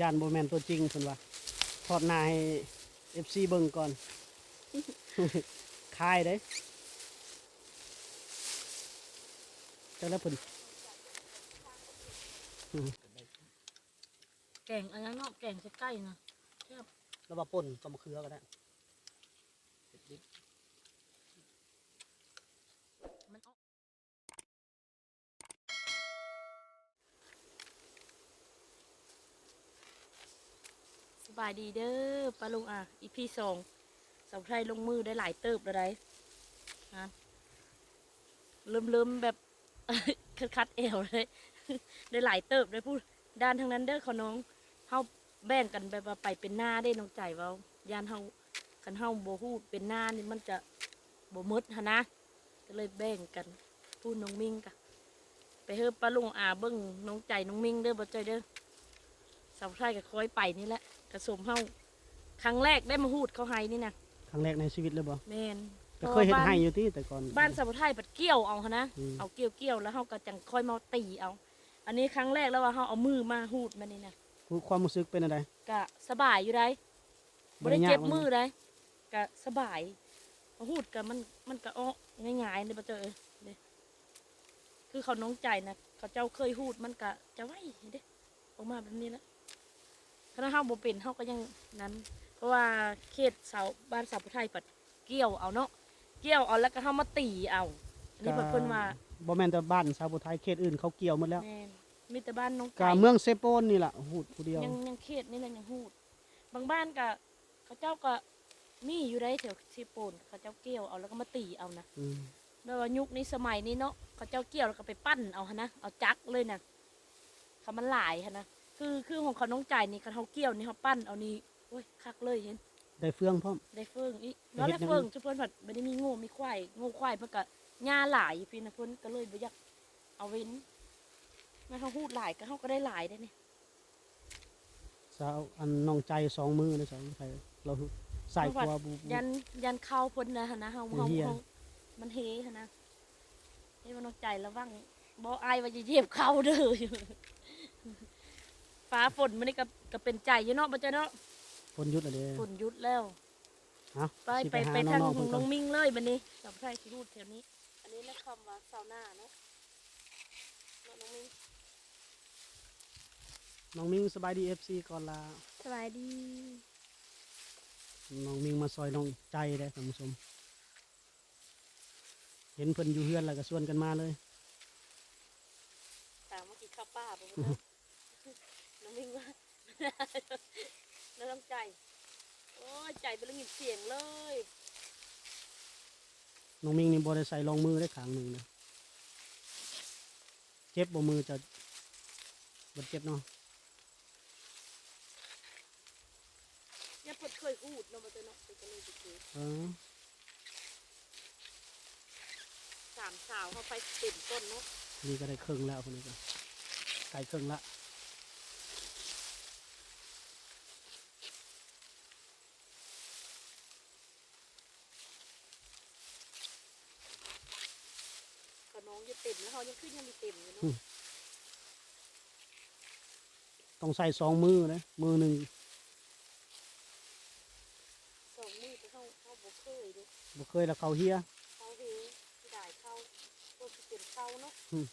ยานโบแมนตัวจริงเพิ่นว่าทอดหน้าให้เอฟซีเบิ่งก่อน คายเด้เจ้าแล้วเพิ่นแกงอันนั้นเนาะแกงใส่ไก่นะแล้วว่าป่นกับมะเขือก็ได้ มันออกส บายดีเด้อปลาลุงอะอีพีสองสาวไทยลงมือได้หลายเติบแล้วได้ฮะเริ่มเริ่มๆแบบคัดคัดเอวเลย ได้หลายเติบได้พูดด้านทางนั้นเด้อเขาน้องเฮาแบ่งกันแบบว่าไปเป็นหน้าได้น้องใจเว้ายานเฮาคันเฮาโบ่ฮู้เป็นหน้านี่มันจะโบมดหันะก็เลยแบ่งกันพูดน้องมิงกะไปเฮอปลาลุงอาเบิ้งน้องใจน้องมิงเด้อบ่ใจเด้อสาวไทยก็คอยไปนี่แหละ กระสมเฮาครั้งแรกได้มาฮูดเขาให้นี่นะครั้งแรกในชีวิตเลยบ่แม่นแต่เคยเห็นให้อยู่ที่แต่ก่อน บ้านสาวไทยปัดเกี่ยวเอาหั้นนะอืมเอาเกี่ยวเกี่ยวแล้วเฮาก็จังค่อยมาตีเอา อันนี้ครั้งแรกแล้วว่าเฮาเอามือมาฮูดมานี่นะความรู้สึกเป็นอะไรก็สบายอยู่ได้บ่ได้เจ็บมือได้ก็สบายมาฮูดก็มันมันก็อ้อง่ายๆเลยบ่เจอเอ้ยเด้คือเขาน้องใจนะเขาเจ้าเคยฮูดมันก็จะไว้เด้ออกมาแบบนี้แหล้ว ถ้าเฮาบ่เป็นเฮาก็ยังนั้น เพราะว่าเขตเสาบ้านสาวผู้ไทยปัดเกี่ยวเอาเนาะเกี่ยวเอาแล้วก็เฮามาตีเอาอันนี้เพิ่นเพิ่นว่าบ่แม่นแต่บ้านชาวพุทธไทยเขตอื่นเขาเกี่ยวหมดแล้วแม่นมีแต่บ้านน้องกะไก่เมืองเซโปนนี่ล่ะหูดผู้เดียวยังยังเขตนี่แหละยังฮูดบางบ้านก็เขาเจ้าก็มีอยู่ได้แถวที่โปนเขาเจ้าเกี่ยวเอาแล้วก็มาตีเอานะอืมแบบว่ายุคนี้สมัยนี้เนาะเขาเจ้าเกี่ยวแล้วก็ไปปั้นเอาฮะนะเอาจักเลยนะเขามันหลายฮะนะ คือคือของเขาน้องจ่ายนี่เขาเกี่ยวนี่เขาปั้นเอานี่โอ้ยคักเลยเห็น ได้เฟืองพร้อม ได้เฟืองอีน้อยได้เฟืองจุเพิ่นผัดไม่ได้มีงูมีควายงูควายเพิ่นก็หญ้าหลายอยู่พี่นะเพิ่นก็เลยบ่อยากเอาเว้นแม่เขาพูดหลายก็เขาก็ได้หลายได้นี่สาวอันน้องใจสองมือเลยสาวไทยเราใส่ตัวบูบูยันยันเข้าเพิ่นนะฮะนะเฮามันเฮาเหี้ยเฮามันเฮฮะนะนี่มันต้องใจระวังบ่อายว่าจะเหยียบเข้าเด้ออยู่ ฟ้าฝนมันนี่ก็ก็เป็นใจอยู่เนาะบ่จ้ะเนาะฝนหยุดอะไรฝนหยุดแล้ว เอาไปสิไปหาไปทางน้องๆเพิ่นก่น้ออนงมิ่งเลยบัดนี้สับไทยสิพูดแถวนี้ อันนี้นะคำว่าเสาหน้าเนาะเนาะน้องมิ่งน้องมิงสบายดีเอฟซีก่อนลาสบายดีน้องมิงมาซอยน้องใจได้ท่านผู้ชมเห็นเพิ่นอยู่เฮือนแล้วก็ชวนกันมาเลยถามว่ากี่ข้าวป้าบ่เนาะ น้องมิ่งว่าแล้วต้องใจ โอ้ยใจเป็นเรื่องเสียงเลยน้องมิงนี่บ่ได้ใส่รองมือได้ขางหนึ่งนะ เจ็บบ่มือจะบ่เจ็บเนาะเนี่ยเพิ่นเคยพูดเนาะมาเจอเนาะเพิ่นก็เลยไปเจอเออสามสาวเขาไปเต็มต้นเนาะนี่ก็ได้ครึ่งแล้วคนนี้ก็ไก่ครึ่งละ ก็ น้องจะเต็มแล้วเขายังขึ้นยังมีเต็มอยู่เนาะต้องใส่สองมือนะ มือหนึ่งสองมือไปเข้าเข้าบ่เคยเด้บ่เคยแล้วเขาเฮียเข้าเฮที่ได้เข้าตัวที่เป็นเข้าเนาะอืม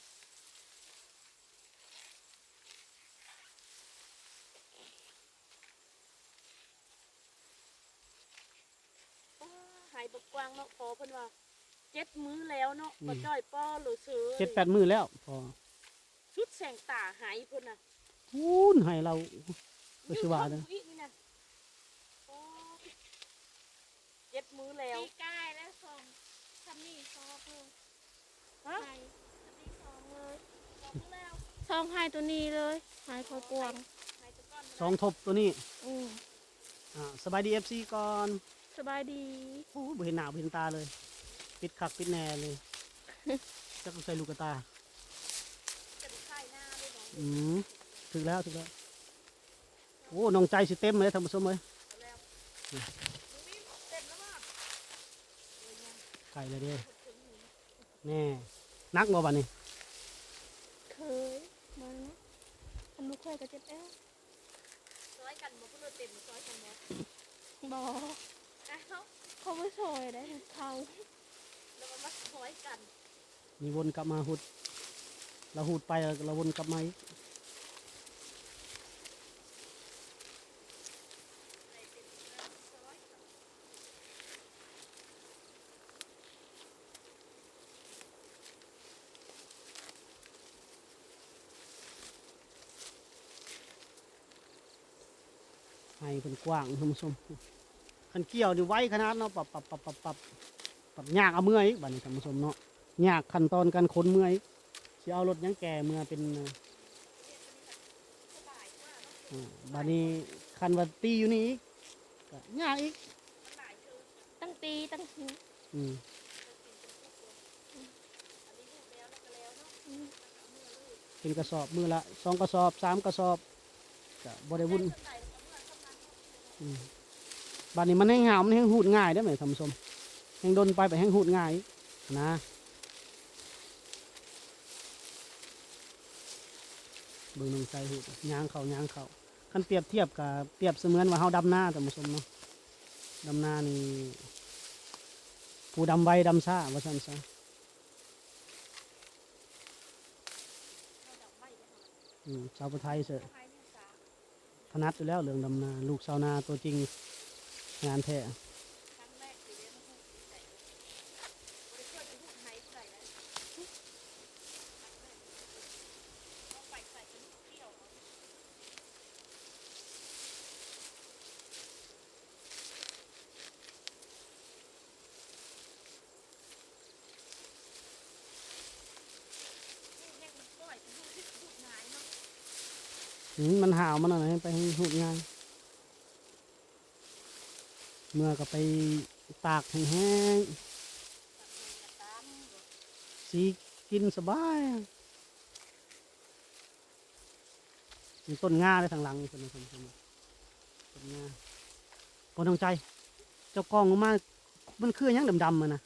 ว้าหายบกกวางเนาะพอเพิ่นว่า เจ็ดมื้อแล้วเนาะก็จ้อยป้อหรือซื้อเจ็ดแปดมือแล้วพอชุดแสงตาหายเพิ่นน่ะพูนให้เราก็สิว่าเด้ออีกนี่น่ะโอ้ยเจ็ดมื้อแล้วปีกายและสองทำนี่สองเลยฮะไฮทำนี่สองเลยสองแล้วสองไฮตัวนี้เลยไฮคอยกวางหายจะก้อนสองทบตัวนี้อืมอ่าสบายดีเอฟซีก่อนสบายดีโอ้บ่เห็นหน้าบ่เห็นตาเลย ปิดคักปิดแน่เลยจะต้องใส่ลูกกระตาจะได้ค่ายหน้าด้วยเนาะอืมถึงแล้วถึงแล้วโอ้น้องใจสิเต็มเลยท่านผู้ชมเลยเอาแล้วดูนี่เต็มแล้วมั้งไก่เลยเด้แน่นักบ่บัดนี้เคยมาเนาะทำลูกเคยกับเจ็บแอ้วอยกันบ่พูดเต็มซอยกันบ่บออ้าวเขาไม่ซอยได้เขา แล้วมันมาซอยกันมีวนกลับมาหุด เราหุดไปเราวนกลับมาอีกให้เป็นกว้างท่านผู้ชมคันเกี่ยวนี่ไว้ขนาดเนาะปรับปรับปรับปรับปรับ ปรับยากเอาเมื่อยบัดนี้ท่านผู้ชมเนาะยากขั้นตอนการขนเมื่อยสิเอารถหยังแก่เมื่อเป็นเอ่ออ่าบัดนี้คันว่าตีอยู่นี่อีกก็ยากอีกตั้งตีตั้งหูอืมเป็นกระสอบมือละสองกระสอบสามกระสอบก็บริวุ่นอืมบานนี้มันแห้งหาวมันแห้งหูดง่ายได้ไหมท่านผู้ชมแห้ งโดนไปไปแห้งหูดง่ายนะเบิ่งนงใจหูดยางเขายางเขาคันเปรียบเทียบกับเปรียบเสมือนว่าเฮาดำหน้าท่ผู้ชมเนาะดำหน้านี่ผู้ดำไวดำซ่าว่าซั่นซะชาวพุทธไทยเสอะถนัดอยู่แล้วเรื่องดำนา ลูกชาวนาตัวจริงงานแท้ ครั้งแรกสิเด้มาพูดดีใจบ่ได้เคยไปพูดไห้ใส่ได้ต้องไปใส่กันเที่ยวเอา แม่งมันปล่อยไปพูดที่พูดหายเนาะ อื มมันหาวมันอะไรไปให้หูดง่ายเมื่อก็ไปตากแห้งตัดแมงกระตามบ่ๆสีกินสบายมีต้นงาเลยทางหลังคนนี้คนนี้ต้นงาพอทางใจ เจ้ากองออกมา มันคือหยังดำๆมันนะ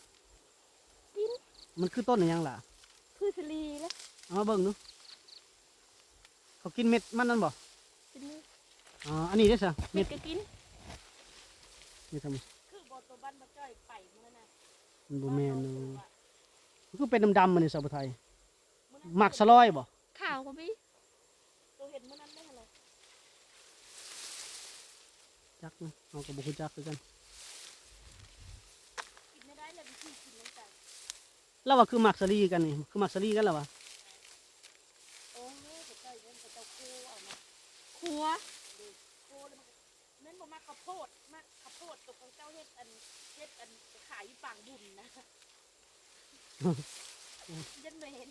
มันคือต้นอะไรยังล่ะ คือสลีแล้วเอามาเบิ่งดู เขากินเม็ดมันนั่นบ่เป็นนี่อ๋ออันนี้ได้อสะเม็เม็ดดก็กินนี่ทำคือบอตัวบ้านมาจ้อยไปมื้อนั้นน่ะมันบ่แม่นเนอะมันคือเป็นดำๆมันในสาวไทยหมักสลอยบ่ข่าวก็พี่ตัวเห็นมื้อนั้นได้อะไรจักนะเอากับบุคุจักคือกันกินไม่ได้เลยวิธีกินมันแต่แล้วว่าคือหมักสลีกันนี่คือหมักสลีกันแล้ววะ โอ้แม่จะจ้อยเล่นกับเจ้าโคเอามา ครัวโคแล้วมันนั่นบ่มาข้าวโพดมาข้าวโพดตัวของเจ้าเฮ็ดอันเฮ็ดอันไปขายอยู่ปางบุญนะยันไม่เห็น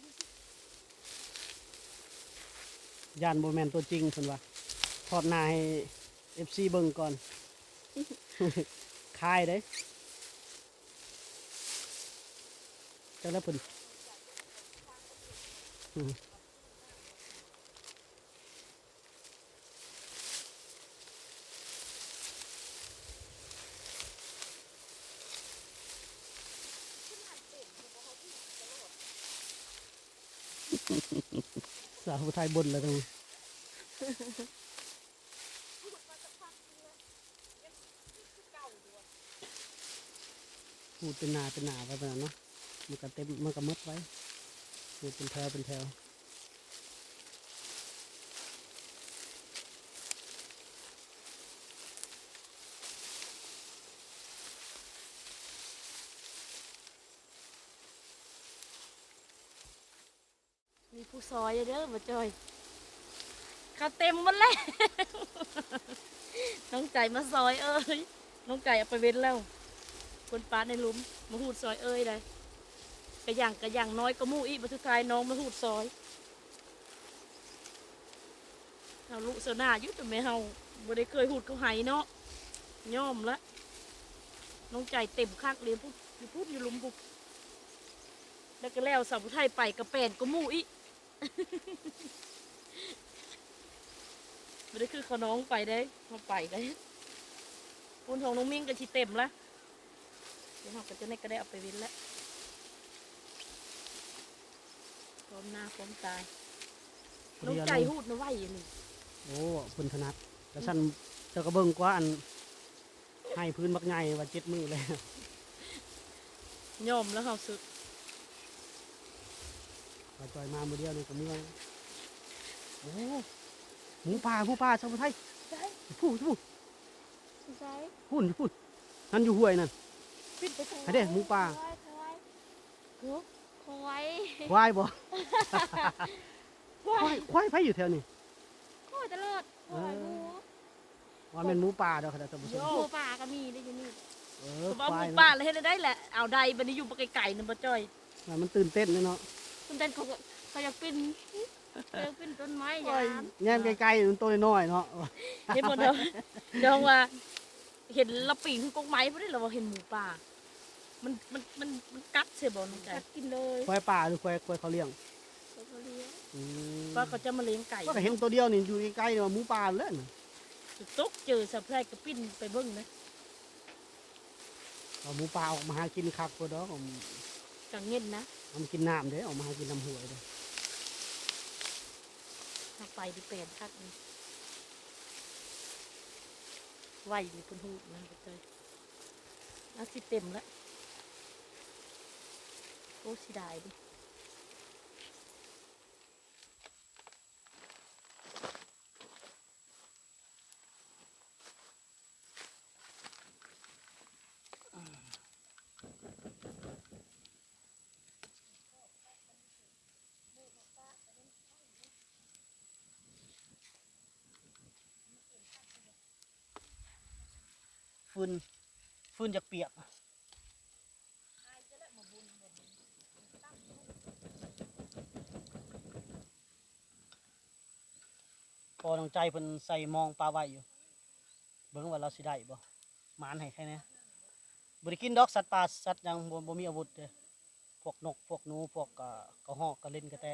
ยานโบแมนตัวจริงเพิ่นว่าทอดหน้าให้ FC เบิ่งก่อนคายเด้เจ้าแล้วเพิ่น สาวไทยบนเลยตรงนี้พูดเป็นนาเป็นนาไปแบบนั้นเนาะมันก็เต็มมันก็หมดไว้พูดเป็นแถวเป็นแถว ผู้ซอยเด้อมาจอยเขาเต็มหมดแล้วน้องไก่มาซอยเอ้ยน้องไก่เอาไปเว้นแล้ว คนป้าในลุมมาหูดซอยเอ้ยเลยกระย่างกระย่างน้อยก็มู่อีบัตุทายน้องมาหูดซอยเอาลูกเสนายุตไม่เฮาบ่ได้เคยหูดเขาไหายเนาะย่อมละน้องใจเต็มคักเลยพูดอยู่พูดอยู่ลุมพุกแล้วก็แล้วสาวผู้ไทยไปกระแปนก็มู่อี ไม่ได้คือเขาน้องไปได้เขาไปได้ปูนของน้องมิ่งก็ชีเต็มละเดี๋ยวเราก็จะได้ก็ได้เอาไปวินแล้วพร้อมหน้าพร้อมตายน้องใจหูดนะไหวอยู่นี่โอ้เพิ่นถนัดแต่ฉันเจ้าก็เบิ่งกว่าอันให้พื้นบักใหญ่ว่าเจ็ดมือเลยยอมแล้วเขาสึก ปลาจอยมามือเดียวนี่ก็เมื่อยโอ้หมูป่าหมูป่าชาวไทยใช่พูดพูดใช่พูดพูดนั่นอยู่ห้วยนั่นปิดไปทางให้เด้หมูป่าถอยถอยโอ้ถอยควายบ่ควายควายไผอยู่แถวนี้โอ้ยตลอดถอยหมูว่าเป็นหมูป่าดอกค่ะท่านผู้ชมหมูป่าก็มีได้อยู่นี่เออว่าควาหยมูเนาะป่าเลยให้ได้แหละเอาใดบันนี้อยู่ปไกลๆนึงบ่จ้อยว่ามันตื่นเต้นเลยเนาะ คุณเต้นเขาก็เขาอยากเป็นเขาอยากเป็นต้นไม้ยามแง่มไกลๆมันตัวน้อยๆเนาะเห็นหมดเด้อเดี๋ยวว่า เห็นละปีนขึ้นกงไม้บ่ได้หรอว่าเห็นหมูป่า มันมันมันมันกัดเสียบ่น้องใจกัดกินเลยควายป่าหรือควายควายเขาเลี้ยงเขาก็เลี้ยงอืมว่าเขาจะมาเลี้ยงไก่ก็เห็นตัวเดียวนี่อยู่ใกล้ๆเนี่ยว่าหมูป่าเลยน่ะตกเจอสับไพรก็ปิ้นไปเบิ่งนะเอาหมูป่าออกมาหากินคักตัวดอกเอาจังเงินนะ เอามากินน้ำเด้ออกมาหากินน้ำหวยเด้อถ้าไปดิเปลนคักนี่ไหวนี่เพุ่นฮู้นะบ่จ้อยอาสิเต็มแล้วโอ้สิได้ดิ ฟืนฟืนจากเปียกพอน้องใจเพิ่นใส่มองปลาไว้อยู่ เบิ่งว่าเราสิได้บ่หมานให้แค่นี้บ่ได้กินดอกสัตว์ป่าสัตว์หยังบ่บ่มีอาวุธเด้อพวกนกพวกหนูพวกกะกระหอกกระเล่นกระแต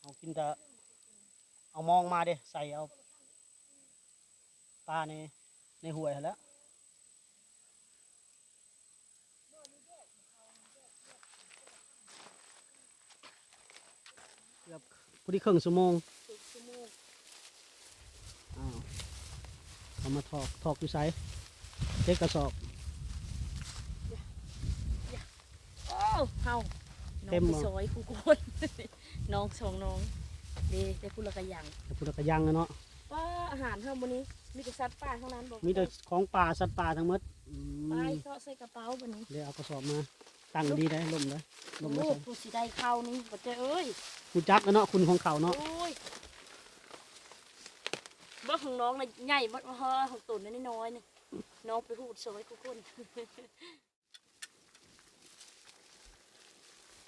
เอากินแต่เอามองมาเด้ใส่เอาปลาในในห้วยแล้ว กือบพอดีครึ่งชั่วโมงสิบชั่วโมงอ้าวเอามาถอกถอกอยู่ไสเด็กกระสอบโอ้เฮาน้องเต็มไปบ่ซอยกูคนน้องสองน้องเด้ได้พูดละกระยังแต่พุทธกยังอะเนาะว่าอาหารเฮามื้อนี้มีแต่สัตว์ป่าเท่านั้นบ่มีแต่ของป่าสัตว์ป่าทั้งหมดไปเซาะใส่กระเป๋าบัดนี้เดี๋ยวเอากระสอบมาตั้งดีได้ลมได้ลมได้โอ้ใส่ผู้สิได้เข้านี่บ่เจ้เอ้ย กูจักแล้วเนาะคุณของเขาเนาะโอ้ยบ่ของน้องน่ะใหญ่บ่เฮาของตุ่นน้อยๆนี่น้องไปพูดซอยกูคน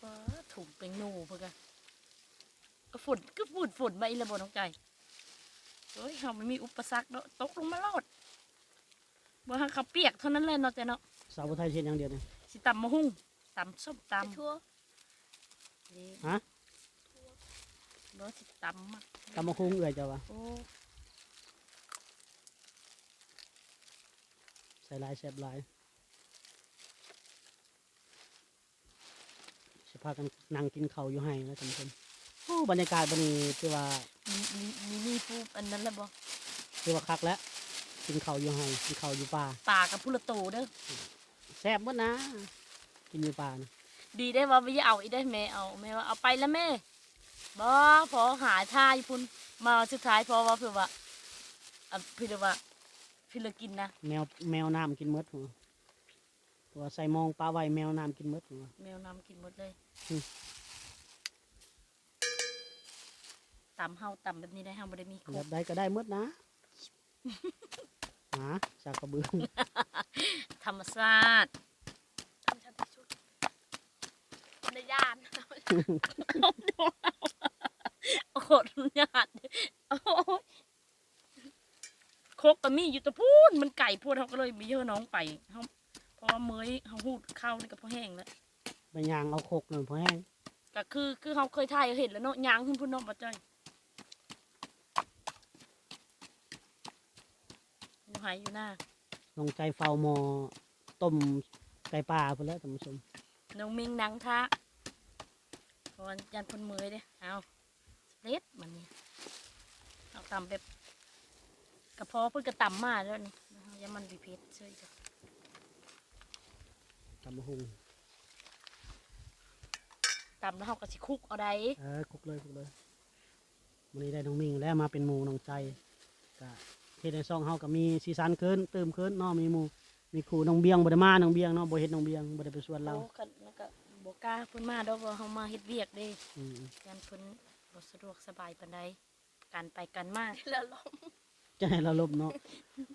ก็ถุงเป็นหนูเพิ่นก็ก็ฝนก็ฝนฝนมาอีแล้วบ่น้องใจเฮ้ยเฮามันมีอุปสรรคเนาะตกลงมาโลดบ่ฮักเขาวเปียกเท่านั้นแหละเนาะแต่เนาะสาวไทยเช่นอย่างเดียวเนี่ยสิตำมะฮุ่งตำส้มตไปทั่วำนี่ฮะ บ่สิตำมาตำมะคุ้งเอื่อยเจ้าวะโอ้ใส่ลายแสบลายสิพากันนั่งกินข้าวอยู่ให้นะท่านผู้ชมโอ้บรรยากาศบันนี้ที่ว่ามีมีมีมีผู้อันนั้นแล้วบ่ที่ว่าคักแล้วกินข้าวอยู่ให้กินข้าวอยู่ป่าป่ากับพุละโตเด้อแซ่บหมดนะ กินอยู่ป่านะดีได้ว่าไม่เอาอีได้แม่เอาแม่ว่าเอาไปแล้วแม่ บ่พอหาท่าอยู่พุ่นมาสุดท้ายพอว่าเพื่อว่าอะพี่เลยว่าพี่เลยกินนะแมวแมวน้ำกินหมดหัวตัวใส่หมองปลาไว้แมวน้ำกินหมดหัวแมวน้ำกินหมดเลยอืม ตำเฮาตำแบบนี้ได้เฮาบ่ได้มีครแบบบใดก็ได้หมดนะ หาจากกระเบือธรรมชาติ ทำชันที่สุด ในย่านโอ้โหญาติโอ้ยโคกก็มีอยู่ตะพูนมันไก่พูดเขาก็เลยมีเยอะน้องไปเขาเพราะว่าเมยเขาหูดเข้านี่ก็พอแห้งแล้วไปยางเอาโคกหน่อยพอแห้งก็คือคือเขาเคยถ่ายเห็นแล้วเนาะยางขึ้นพุ่นเนาะบ่จ้อยอยู่หายอยู่หน้าลงใจเฝ้ามอต้มไก่ป่าไปแล้วท่านผู้ชมน้องมิงนังท่า เพราะว่ายันพนเมยเด้เอาสเปรดมันนี่เอาตำแบบกระเพาะเพิ่นกระต่ำมาแล้วนี่นะคะอย่ามันบีเพชรเช่วยจ้ะตำบักหุงต่ำแล้วเขาก็สิคุกเอาได้เออคุกเลยคุกเลยวันนี้ได้น้องมิงแล้วมาเป็นหมูน้องใจก็เฮ็ดในซ่องเฮาก็มีสีสันเกินเติมเกินเนาะมีหมูมีครูน้องเบียงบ่ได้มาน้องเบียงเนาะบ่เฮ็ดน้องเบียงบ่ได้ไปสวนเราโอ้กันแล้วก็ บ่กล้าเพิ่นมาดอกว่าเฮามาเฮ็ดเวียกเด้อืมยันเพิ่นบ่สะดวกสบายปานใดการไปกันมาแล้วลมจะให้เราลบเนาะ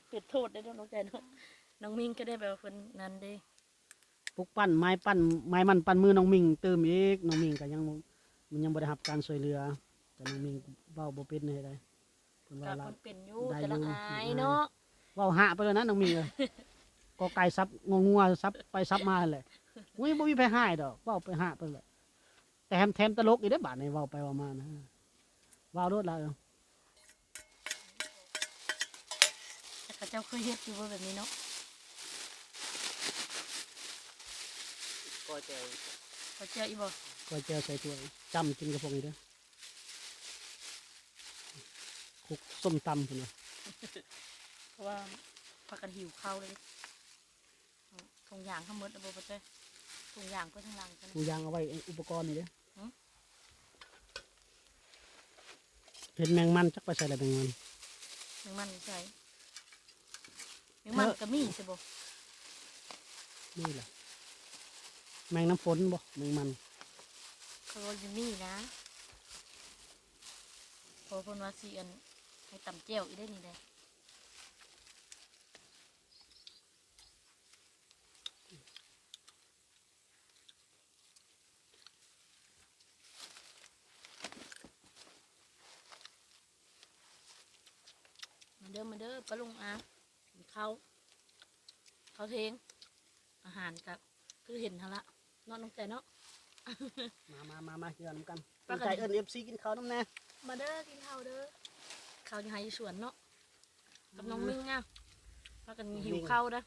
เป็นโทษได้อน้องใจเนาะน้องมิงก็ได้แบบว่าเพิ่นนั้นเด้ปลุกปั้นไม้ปั้นไม้มันปั้นมือน้องมิงเติมอีกน้องมิงก็ยังบ่มันยังบ่ได้รับการช่วยเหลือ แต่น้องมิงเว้าบ่เป็นให้ได้เพิ่นก็ว่าเราเพิ่นเป็นอยู่ได้แต่ละอยู่ อายอืมเนาะเว้าหะไปแล้วนะน้องมิงเอ้ย ก็ไก่ซับงงัวซับไปซับมาแหละ อุ้ยบ่มีไผหายดอกเว้าไปหะไปแหละแต่แถมแถมตลกอีกเด้อบาดนี้เว้าไปเว้ามานะเว้าโลดแล้วแต่เขาเจ้าเคยเฮ็ดอยู่บ่แบบนี้เนาะก็เจอเขาเจ้าอีบ่ก็เจอใส่ถ้วยจำกินกระพงนี้เด้อคลุกส้มตำพุ่นน่ะเพราะว่าพากันหิวข้าวเลยถุงยางทั้งหมดแล้วบ่บ่เจ้ย ถุงยางเพิ่นทั้งหลังกันกูยางเอาไว้อุปกรณ์นี่เด้อหือ เห็นแมงมันจักไปใส่อะไรแมงมันแมงมันใส่แมงมันก็มีใช่บ่นี่แหละแมงน้ำฝนบ่แมงมันเขาว่าจะมีนะเพอเพิ่นว่าสิอันให้ตำแจ่วอีได้นี่ได้มา เด้อมาเด้อปลาลุงอากินข้าวข้าวเทง อาหารกับคือเห็นทะละเนอนน้องใจเนาะมามามามากินน้ำกันปลาตั้งกันใจเอิญเอฟซีกินข้าวน้ำแน่มาเด้อกินข้าวเด้อข้าวอยู่ไฮสวนเนาะกับน้องมิ่งอะพากันหิวข้าวนะ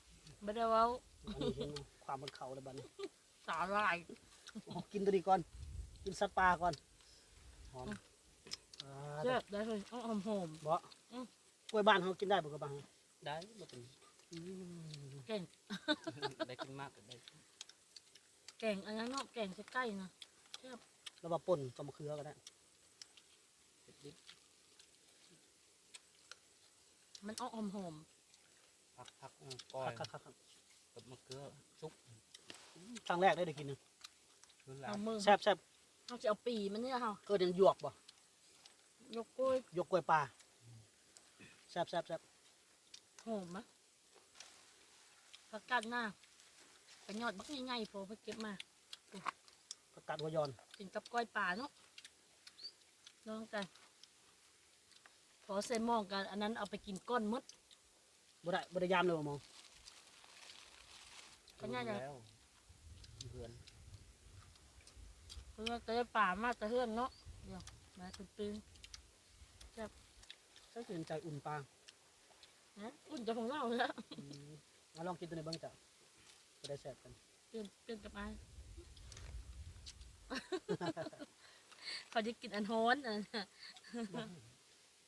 บ่ได้เว้าอันนี้เห็นความบนเขาเลยบัดนี้สาหร่ายอ๋อกินตัวนี้ก่อน กินสัตว์ปลาก่อนหอมอ่าเจ็บได้เลยอ้อหอมหอมบ่อืมก ล้วยบ้านเขากินได้บ่กระบังได้บ่เป็นอืมๆเก่งได้กินมากก็ได้แก่งอันนั้นเนาะแก่งจะใกล้นะแล้วว่าป่นกับมะเขือก็ได้เผ็ดนิดมันอ้อหอมหอมพักพักเออก้อยครับครับครับกับมะเขือซุปครั้งแรกได้ได้กินหนึ่งพื้นๆหลัเอางมือแซ่บแซ่บเขาจะเอาปีมันเนี่ยค่ะเกิดยังหยวกบ่ยกกล้วยหยวกกล้วยปลาแซ่บแซ่บแซ่บหอมมะผักกาดหน้าไปยอดบักใหญ่ๆพอไปเก็บมาผักกาดหัวยอนกินกับกล้อยป่าเนาะลองกันพอใส่หม้อกัน อันนั้นเอาไปกินก้อนมดบ่ได้บ่ได้ยามเลยบ่มองก็น่าจะแล้วเพื่อนเพื่อเตะป่ามากจะเฮือนเนาะเดี๋ยวมาตึงตึง ใช่เป็นใจอุ่นปลาๆนะอุ่นจะของเราแล้วอืมมาลองกินตัวนี้เบ้างจ้ะจะได้แซ่บกันเปลี่ยนเปลี่ยนกับไอ้เขาจะกินอันโฮนอะ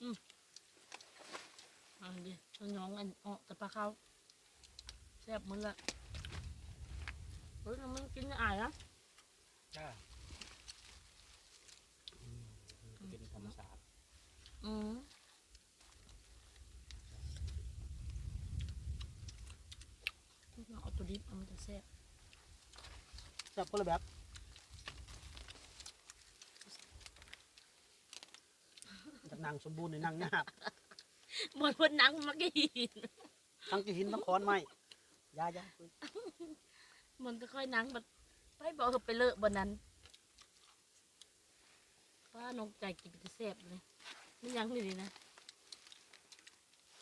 อืมเอันนี้น้องอันออกแต่ปลาเขาแซ่บหมันละเฮ้ยมันกินไม่อายนะจ้าอืมเป็นธรรมชาติอืมเอา ตัวดิบเอามันจะแซ่บแซ่บคนละแบบจากนางสมบูรณ์ในนางยากหมดคนหนังมากี่หินทั้งกี่หินทั้งค้อนไม้ยายามันก็ค่อยหนังแบบไปบอกเขาไปเลอะบนนั้นว่านกใจกินจะแซ่บเลยมันยังนี่ดีนะ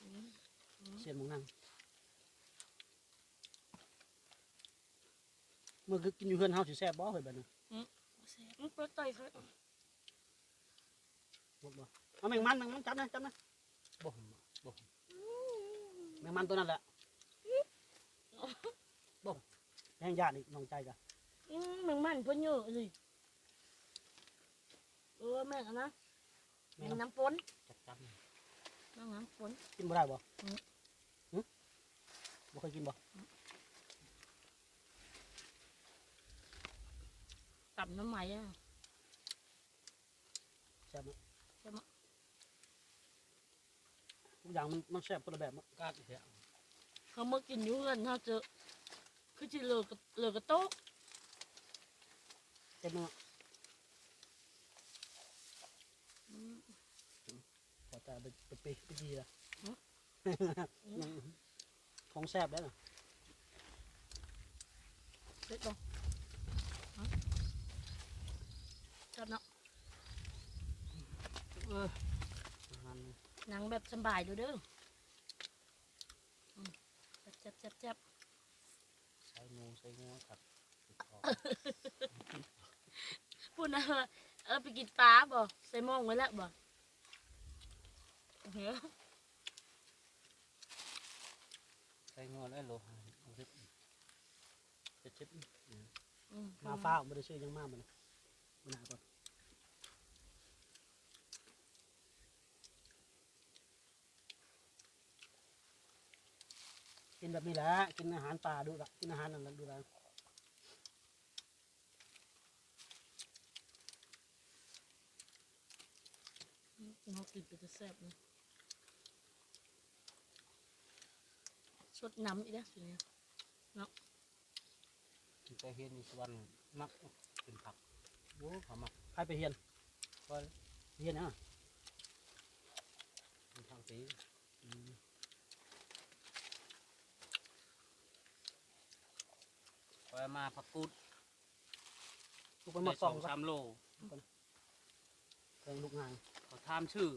อืมเสียนหมองนาง เมื่อคือกินอยู่เพื่อนเฮาสิแซ่บบ่เฮ้ยบัดนี้แซ่บมันเปิดไตเขาหมดบ่เอาแมงมันแมงมันจับนะจับนะบ่มบ่มแมงมันตัวนั้นแหละบ่แห้งญาติอีกน้องใจกะอืมแมงมันเพิ่นเยอะเลยเออแม่งอะนะแมแมงงน้น้ำปนจัดจับน้องน้ำฝนกินบ่ได้บ่อืมหึบ่เคยกินบ่ ตับน้ำไหมอะแซ่บเนอะแซ่บมากทุกอย่างมันมันแซ่บคนละแบบเนอะกาดอีกแล้วเขาเมื่อกินอยุ่เงินเขาเจอคือจะเหลือกระเหลือกระโต๊ะเต็มเนาะอืมขอแต่ไปไปไปไปดีละอืมของแซ่บได้น่ะเล็กลงฮะ ชอบเนาะเอออาหารหนังแบบสำบายดูเด้ออืมแจ๊บแจ๊บแจ๊บใส่งูใส่งูครับติดคอพูดนะว่าเออไปกินปลาบ่ใส่หมองไว้แล้วบ่เฮ้ยใส่งูแล้วโลหะเอาสิเจ็บเจ็บอืมมาฟ้าบ่ได้ซื้อหยังมากมันนะมัน หนาก่อนกินแบบนี้แหละ กินอาหารป่าดูละกินอาหารนั่นแหละดูละเขากินไปจะแซ่บนะสดน้ำอีกแล้วสิเนี่ยแต่เห็นอยู่สวรรค์มักเป็นผัก โอ้เขามักใครไปเฮียนก็เฮียนอะเป็นทางสีอืมคอยมาผักกูดลูกไปมาส่องได้กัสานมโลเรื่องลูกงานเขาถามชื่อ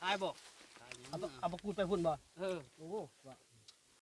ทายบอกทายหยังเอาปะเอาปะกูดไปพุ่นบ่เออโอ้โหว่า